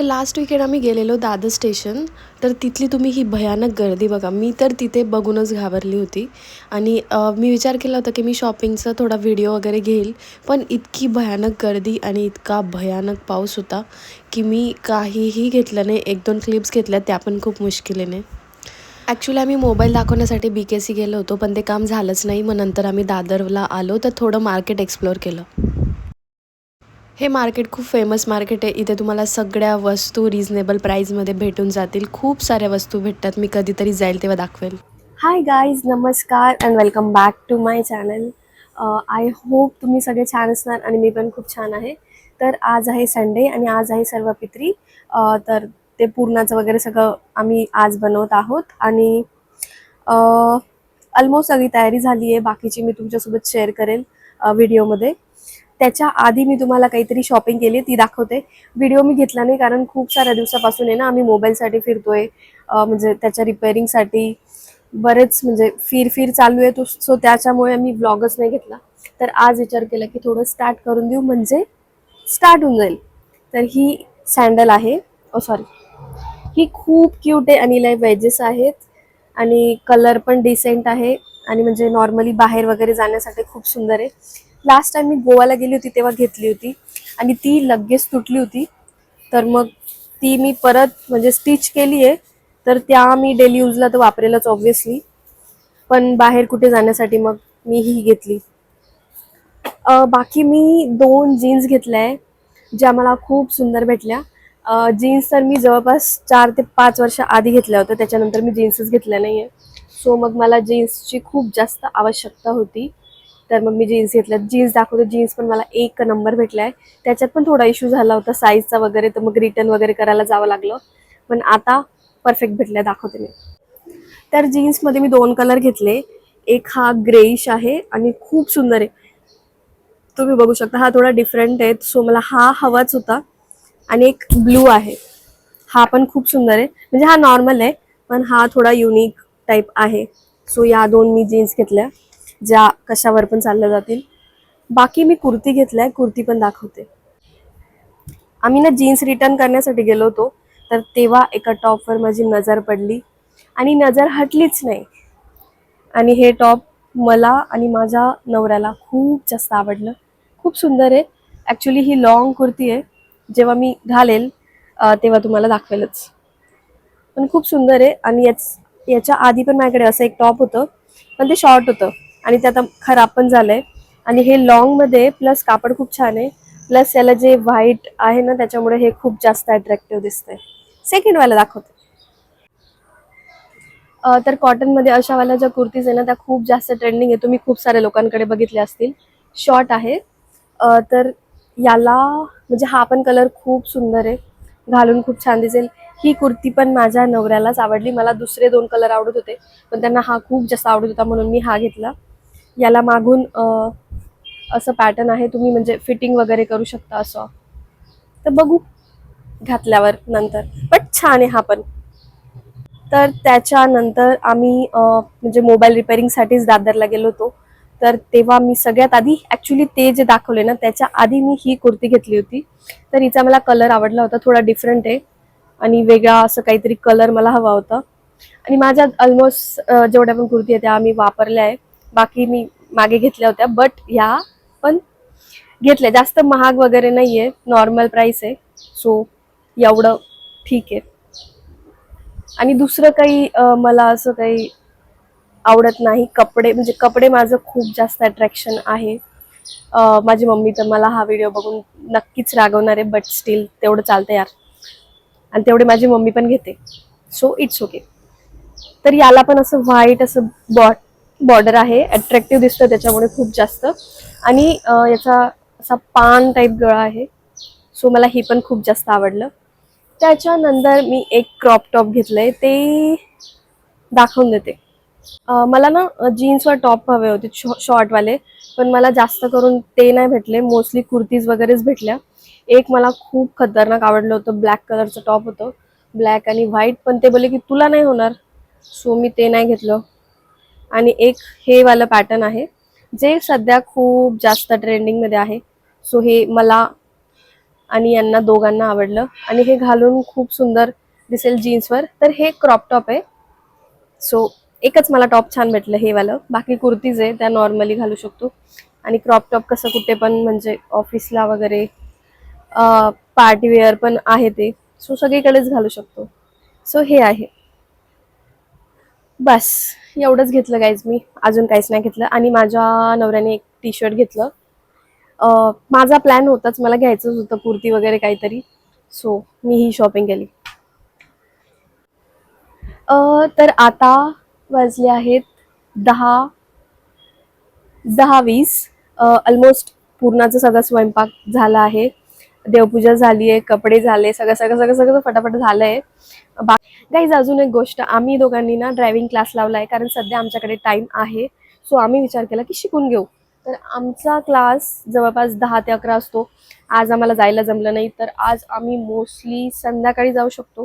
तर last weekend आम्ही गेलेलो दादर स्टेशन तर तिथली तुम्ही ही भयानक गर्दी बघा. मी तर तिथे बघूनच घाबरली होती. आणि मी विचार केला होता की मी शॉपिंगचा थोडा व्हिडिओ वगैरे घेईल. पण इतकी भयानक गर्दी आणि इतका भयानक पाऊस होता की मी काहीही घेतलं नाही. एक दोन क्लिप्स घेतल्या त्या पण खूप मुश्किलीने. ॲक्च्युली आम्ही मोबाईल दाखवण्यासाठी बी के सी गेलो होतो पण ते काम झालंच नाही. मग नंतर आम्ही दादरला आलो तर थोडं मार्केट एक्सप्लोअर केलं. हे मार्केट खूप फेमस मार्केट आहे. इथे तुम्हाला सगळ्या वस्तू रिझनेबल प्राईजमध्ये भेटून जातील. खूप साऱ्या वस्तू भेटतात. मी कधीतरी जाईल तेव्हा दाखवेल. हाय गाईज नमस्कार and welcome back to my channel I hope तुम्ही सगळे छान असणार आणि मी पण खूप छान आहे. तर आज आहे संडे आणि आज आहे सर्व पित्री तर ते पूर्णाचं वगैरे सगळं आम्ही आज बनवत आहोत. आणि ऑलमोस्ट सगळी तयारी झाली आहे. बाकीची मी तुमच्यासोबत शेअर करेल व्हिडिओमध्ये त्याच्या आधी मी तुम्हाला काहीतरी शॉपिंग केली ती दाखवते. व्हिडिओ मी घेतला नाही कारण खूप साऱ्या दिवसापासून आहे ना आम्ही मोबाईलसाठी फिरतोय. म्हणजे त्याच्या रिपेअरिंगसाठी बरेच म्हणजे फिर फिर चालू आहे तो सो त्याच्यामुळे मी ब्लॉगच नाही घेतला. तर आज विचार केला की थोडं स्टार्ट करून देऊ म्हणजे स्टार्ट होऊन जाईल. तर ही सँडल आहे. Oh, ओ सॉरी ही खूप क्यूट आहे आणि वेजेस आहेत. आणि कलर पण डिसेंट आहे. आणि म्हणजे नॉर्मली बाहेर वगैरे जाण्यासाठी खूप सुंदर आहे. लास्ट टाइम मी गोवाला गेली होती तेव्हा घेतली होती. आणि ती लगेच तुटली होती. तर मग ती मी परत म्हणजे स्टिच केली आहे तर त्या मी डेली यूजला तर वापरेलच ऑब्व्हियसली पण बाहेर कुठे जाण्यासाठी मग मी ही घेतली. बाकी मी दोन जीन्स घेतल्या आहे ज्या मला खूप सुंदर भेटल्या. जीन्स तर मी जवळपास चार ते पाच वर्ष आधी घेतल्या होत्या. त्याच्यानंतर मी जीन्सच घेतल्या नाही आहे सो मग मला जीन्सची खूप जास्त आवश्यकता होती. तर मग मी जीन्स घेतल्या जीन्स दाखवते. जीन्स पण मला एक नंबर भेटला आहे त्याच्यात पण थोडा इश्यू झाला होता साईजचा वगैरे. तर मग रिटर्न वगैरे करायला जावं लागलं. पण आता परफेक्ट भेटल्या दाखवते मी. तर जीन्समध्ये मी दोन कलर घेतले. एक हा ग्रेइश आहे आणि खूप सुंदर आहे. तुम्ही बघू शकता हा थोडा डिफरंट आहे. सो मला हा हवाच होता आणि एक ब्लू आहे. हा पण खूप सुंदर आहे. म्हणजे हा नॉर्मल आहे पण हा थोडा युनिक टाईप आहे. सो या दोन मी जीन्स घेतल्या. ज्या कशावर पण चालल्या जातील. बाकी मी कुर्ती घेतल्या कुर्ती पण दाखवते. आम्ही ना जीन्स रिटर्न करण्यासाठी गेलो होतो तर तेव्हा एका टॉपवर माझी नजर पडली. आणि नजर हटलीच नाही. आणि हे टॉप मला आणि माझ्या नवऱ्याला खूप जास्त आवडलं. खूप सुंदर आहे. ॲक्च्युली ही लॉंग कुर्ती आहे. जेव्हा मी घालेल तेव्हा तुम्हाला दाखवेलच. पण खूप सुंदर आहे. आणि याच याच्या आधी पण माझ्याकडे असं एक टॉप होतं पण ते शॉर्ट होतं. आणि ते आता खराब पण झालंय. आणि हे लॉंगमध्ये प्लस कापड खूप छान आहे. प्लस याला जे व्हाईट आहे ना त्याच्यामुळे हे खूप जास्त अट्रॅक्टिव्ह दिसतंय. सेकंडवाला दाखवते. अ, तर कॉटनमध्ये अशा वाल्या ज्या कुर्तीज आहे ना त्या खूप जास्त ट्रेंडिंग आहे तुम्ही खूप साऱ्या लोकांकडे बघितले असतील. शॉर्ट आहे. तर याला म्हणजे हा पण कलर खूप सुंदर आहे. घालून खूप छान दिसेल. ही कुर्ती पण माझ्या नवऱ्यालाच आवडली. मला दुसरे दोन कलर आवडत होते पण त्यांना हा खूप जास्त आवडत होता म्हणून मी हा घेतला. याला मागून असं पॅटर्न आहे तुम्ही म्हणजे फिटिंग वगैरे करू शकता असं. तर बघू घातल्यावर नंतर. बट छान आहे हा पण. तर त्याच्यानंतर आम्ही म्हणजे मोबाईल रिपेअरिंगसाठीच दादरला गेलो होतो. तर तेव्हा मी सगळ्यात आधी ॲक्च्युली ते जे दाखवले ना त्याच्या आधी मी ही कुर्ती घेतली होती. तर हिचा मला कलर आवडला होता थोडा डिफरंट आहे. आणि वेगळा असं काहीतरी कलर मला हवा होता. आणि माझ्या ऑलमोस्ट जेवढ्या पण कुर्ती आहे त्या आम्ही वापरल्या आहे. बाकी मी मागे घेतल्या होत्या बट ह्या पण घेतल्या. जास्त महाग वगैरे नाही आहे नॉर्मल प्राईस आहे. सो एवढं ठीक आहे. आणि दुसरं काही मला असं काही आवडत नाही कपडे म्हणजे कपडे माझं खूप जास्त अट्रॅक्शन आहे. माझी मम्मी तर मला हा व्हिडिओ बघून नक्कीच रागवणार आहे बट स्टील तेवढं चालतं यार. आणि तेवढे माझी मम्मी पण घेते. सो इट्स ओके तर याला पण असं व्हाईट असं बॉट बॉर्डर आहे. अट्रॅक्टिव्ह दिसतं त्याच्यामुळे खूप जास्त. आणि याचा असा पान टाईप गळा आहे. सो मला हे पण खूप जास्त आवडलं. त्याच्यानंतर मी एक क्रॉप टॉप घेतलंय. ते दाखवून देते. मला ना जीन्सवर टॉप हवे होते शॉ शॉर्टवाले पण मला जास्त करून ते नाही भेटले. मोस्टली कुर्तीज वगैरेच भेटल्या. एक मला खूप खतरनाक आवडलं होतं. ब्लॅक कलरचं टॉप होतं. ब्लॅक आणि व्हाईट पण ते बोलले की तुला नाही होणार. सो मी ते नाही घेतलं. आणि एक हे वालं पॅटर्न आहे जे सध्या खूप जास्त ट्रेंडिंगमध्ये आहे. सो हे मला आणि यांना दोघांना आवडलं. आणि हे घालून खूप सुंदर दिसेल जीन्सवर तर हे क्रॉप टॉप आहे. सो एकच मला टॉप छान भेटलं हे वालं. बाकी कुर्तीज आहे त्या नॉर्मली घालू शकतो. आणि क्रॉप टॉप कसं कुठे पण म्हणजे ऑफिसला वगैरे पार्टीवेअर पण आहे ते. सो सगळीकडेच घालू शकतो. सो हे आहे. बस एवढंच घेतलं गाईज मी. अजून काहीच नाही घेतलं. आणि माझ्या नवऱ्याने एक टी शर्ट घेतलं माझा प्लॅन होताच. मला घ्यायचंच होतं कुर्ती वगैरे काहीतरी. सो मी ही शॉपिंग केली. तर आता वाजले आहेत दहा दहा वीस. ऑलमोस्ट पूर्णाचा सगळा स्वयंपाक झाला आहे. देवपूजा झाली आहे कपडे झाले सगळं सगळं सगळं सगळं फटाफट झालं आहे बा अजून एक गोष्ट आम्ही दोघांनी ना ड्रायव्हिंग क्लास लावला आहे कारण सध्या आमच्याकडे टाईम आहे. सो आम्ही विचार केला की शिकून घेऊ. तर आमचा क्लास जवळपास दहा ते अकरा असतो. आज आम्हाला जायला जमलं नाही तर आज आम्ही मोस्टली संध्याकाळी जाऊ शकतो.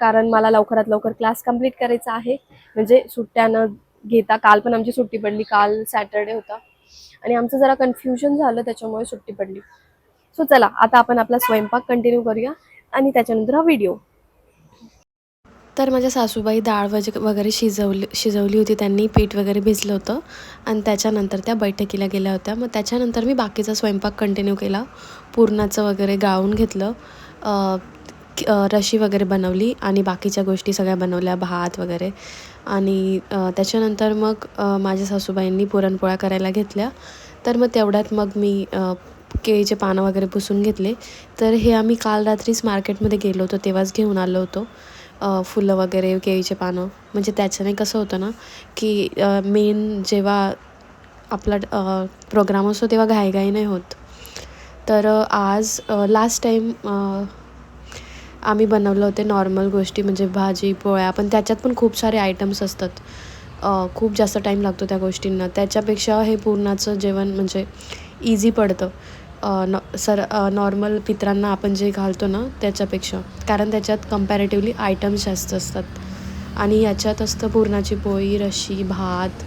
कारण मला लवकरात लवकर क्लास कंप्लीट करायचा आहे. म्हणजे सुट्ट्या न घेता काल पण आमची सुट्टी पडली काल सॅटर्डे होता. आणि आमचं जरा कन्फ्युजन झालं त्याच्यामुळे सुट्टी पडली. सो चला आता आपण आपला स्वयंपाक कंटिन्यू करूया आणि त्याच्यानंतर हा व्हिडिओ तर माझ्या सासूबाई डाळ वज वगैरे शिजवली शिजवली होती. त्यांनी पीठ वगैरे भिजलं होतं. आणि त्याच्यानंतर त्या बैठकीला गेल्या होत्या. मग त्याच्यानंतर मी बाकीचा स्वयंपाक कंटिन्यू केला. पुरणाचं वगैरे गाळून घेतलं. रशी वगैरे बनवली आणि बाकीच्या गोष्टी सगळ्या बनवल्या. भात वगैरे. आणि त्याच्यानंतर मग माझ्या सासूबाईंनी पुरणपोळ्या करायला घेतल्या. तर मग तेवढ्यात मग मी केळीचे पानं वगैरे पुसून घेतले. तर हे आम्ही काल रात्रीच मार्केटमध्ये गेलो होतो तेव्हाच घेऊन आलो होतो. फुलं वगैरे केळीचे पानं. म्हणजे त्याच्याने कसं होतं ना की मेन जेव्हा आपला प्रोग्राम असतो तेव्हा घाईघाई नाही होत. तर आज लास्ट टाईम आम्ही बनवलं होते नॉर्मल गोष्टी म्हणजे भाजी पोळ्या. पण त्याच्यात पण खूप सारे आयटम्स असतात. खूप जास्त टाईम लागतो त्या गोष्टींना. त्याच्यापेक्षा हे पूर्णाचं जेवण म्हणजे इझी पडतं. न सर नॉर्मल पित्रांना आपण जे घालतो ना त्याच्यापेक्षा. कारण त्याच्यात कम्पॅरेटिव्हली आयटम्स जास्त असतात. आणि याच्यात असतं पुरणाची पोळी रशी भात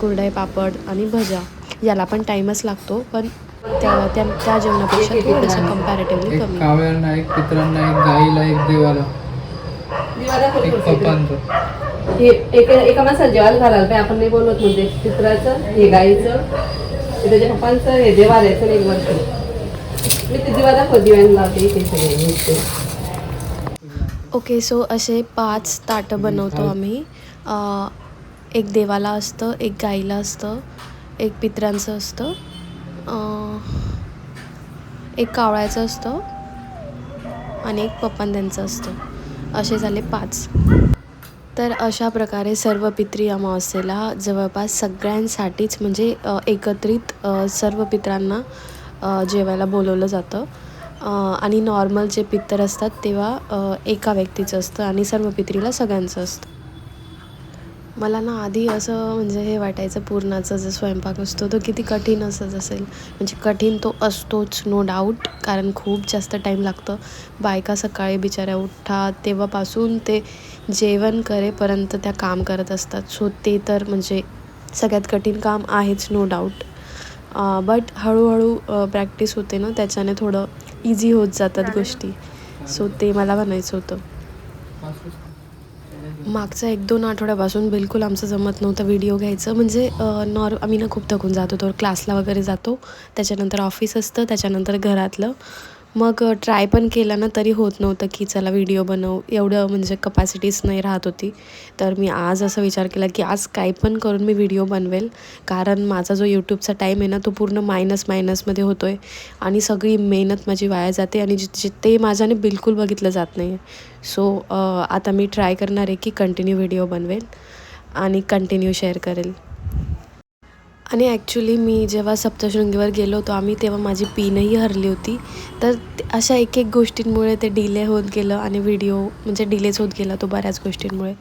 कुरडई पापड आणि भजा याला पण टाईमच लागतो पण त्या त्या त्या जेवणापेक्षा थोडंसं कम्पॅरेटिव्हली एक कमी. एक पित्रांना एक गाईला एक देवाला. एक पप्पांचं. हे एक एका माणसाला जेवायला घालायला पाहिजे. आपण नाही बोलत म्हणजे चित्राचं हे गाईचं त्याच्या पप्पांचं हे देवाऱ्याचं एक वर्ष मी ते दिवा दाखव दिव्याने लावते इथे सगळे. ओके सो असे पाच ताटं बनवतो आम्ही. एक देवाला असतं एक गाईला असतं एक पित्रांचं असतं एक कावळ्याचं असतं आणि एक पप्पांद्यांचं असतं. असे झाले पाच. तर अशा प्रकारे सर्व पित्री अमावस्येला जवळपास सगळ्यांसाठीच म्हणजे एकत्रित सर्व पित्रांना जेवायला बोलवलं जातं. आणि नॉर्मल जे पित्तर असतात तेव्हा एका व्यक्तीचं असतं आणि सर्व पित्रीला सगळ्यांचं असतं. मला ना आधी असं म्हणजे हे वाटायचं पूर्णाचा जो स्वयंपाक असतो तो किती कठीण असत असेल. म्हणजे कठीण तो असतोच नो डाऊट कारण खूप जास्त टाईम लागतं. बायका सकाळी बिचाऱ्या उठतात तेव्हापासून ते जेवण करेपर्यंत त्या काम करत असतात. सो ते तर म्हणजे सगळ्यात कठीण काम आहेच नो डाऊट बट हळूहळू प्रॅक्टिस होते ना त्याच्याने थोडं इझी होत जातात गोष्टी. सो ते मला म्हणायचं होतं. मागचा एक दोन आठवड्यापासून बिलकुल आमचं जमत नव्हतं व्हिडिओ घ्यायचं. म्हणजे नॉर आम्ही ना खूप थकून जात होतो. क्लासला वगैरे जातो. त्याच्यानंतर ऑफिस असतं त्याच्यानंतर घरातलं. मग ट्राय पण केलं ना तरी होत नव्हतं की चला व्हिडिओ बनव. एवढं म्हणजे कपॅसिटीच नाही राहत होती. तर मी आज असं विचार केला की आज काही पण करून मी व्हिडिओ बनवेल. कारण माझा जो यूट्यूबचा टाईम आहे ना तो पूर्ण मायनस मायनसमध्ये होतो आहे आणि सगळी मेहनत माझी वाया जाते आणि जि जि- ते माझ्याने बिलकुल बघितलं जात नाही आहे सो आता मी ट्राय करणार आहे की कंटिन्यू व्हिडिओ बनवेल आणि कंटिन्यू शेअर करेल. आणि ॲक्च्युली मी जेव्हा सप्तशृंगीवर गेलो होतो आम्ही तेव्हा माझी पिनही हरली होती. तर अशा एक एक गोष्टींमुळे ते डिले होत गेलं आणि व्हिडिओ म्हणजे डिलेच होत गेला तो बऱ्याच गोष्टींमुळे.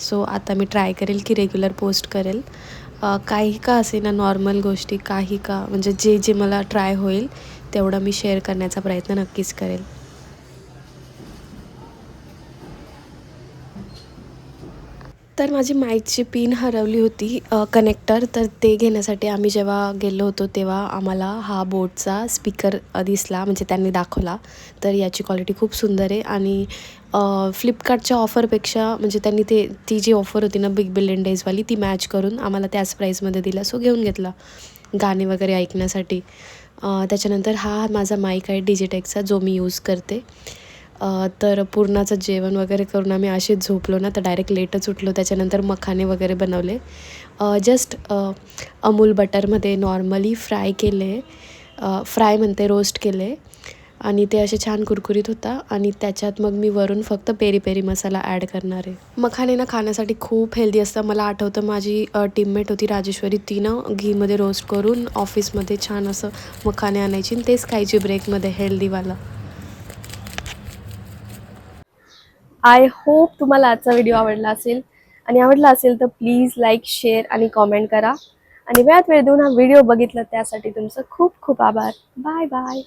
सो आता मी ट्राय करेल की रेग्युलर पोस्ट करेल. काही का असे ना नॉर्मल गोष्टी काही का म्हणजे जे जे मला ट्राय होईल तेवढं मी शेअर करण्याचा प्रयत्न नक्कीच करेल. तर माझी माईकची पिन हरवली होती कनेक्टर तर ते घेण्यासाठी आम्ही जेव्हा गेलो होतो तेव्हा आम्हाला हा बोटचा स्पीकर दिसला म्हणजे त्यांनी दाखवला. तर याची क्वालिटी खूप सुंदर आहे आणि फ्लिपकार्टच्या ऑफरपेक्षा म्हणजे त्यांनी ते ती जी ऑफर होती ना बिग बिलियन डेजवाली ती मॅच करून आम्हाला त्याच प्राईजमध्ये दिला. सो घेऊन घेतला गाणे वगैरे ऐकण्यासाठी. त्याच्यानंतर हा माझा माईक आहे डिजिटेकचा जो मी यूज करते. तर पूर्णाचं जेवण वगैरे करून आम्ही असेच झोपलो ना तर डायरेक्ट लेटच उठलो. त्याच्यानंतर मखाने वगैरे बनवले. जस्ट अमूल बटरमध्ये नॉर्मली फ्राय केले. फ्राय म्हणते रोस्ट केले. आणि ते असे छान कुरकुरीत होता. आणि त्याच्यात मग मी वरून फक्त पेरी पेरी मसाला ॲड करणार आहे. मखाने ना खाण्यासाठी खूप हेल्दी असतं. मला आठवतं माझी टीममेट होती राजेश्वरी. तिनं घीमध्ये रोस्ट करून ऑफिसमध्ये छान असं मखाने आणायची आणि तेच खायची ब्रेकमध्ये हेल्दीवाला आय होप तुम्हाला आजचा व्हिडिओ आवडला असेल. आणि आवडला असेल तर प्लीज लाईक शेअर आणि कॉमेंट करा. आणि वेळात वेळ देऊन हा व्हिडिओ बघितला त्यासाठी तुमचं खूप खूप आभार. Bye bye